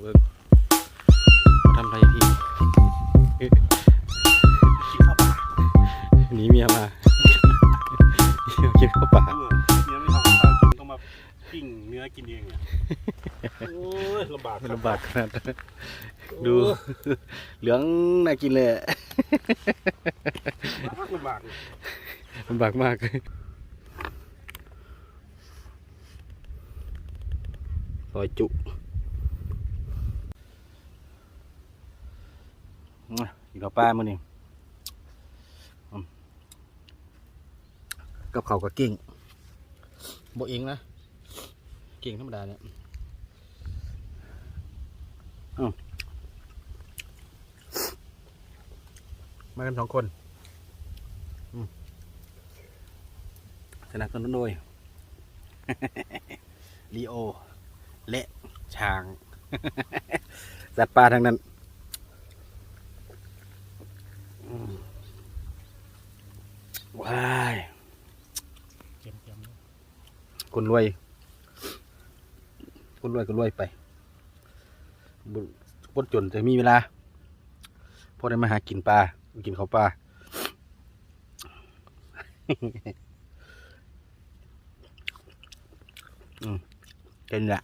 เวิร์กทำไรพี่เอ๊ะกินข้าวปลาหนีเมียมาเมียกินข้าวป่าเออเนี่ยไม่ทำข้าวกินต้องมาปิ้งเนื้อกินเองเนี่ยโอ้ยลำบากไม่ลำบากขนาดนั้นดูเหลืองน่ากินเลยอะลำบากเลยลำบากมากซอยจุ อะกินข้าปลามื้อนี้กับเขากับเก่งบ่เองนะเก่งธรรมดาเนี่ยอ้าวมากันสองคนอืมสนับสนุนโดยลีโอและช้างสัตว์ป่าทั้งนั้นอืม ว้ายคนรวย คนรวยก็รวยไปคนจนจะมีเวลาพอได้มาหากินปลา กินข้าวปลาอืมแค่นี้แหละ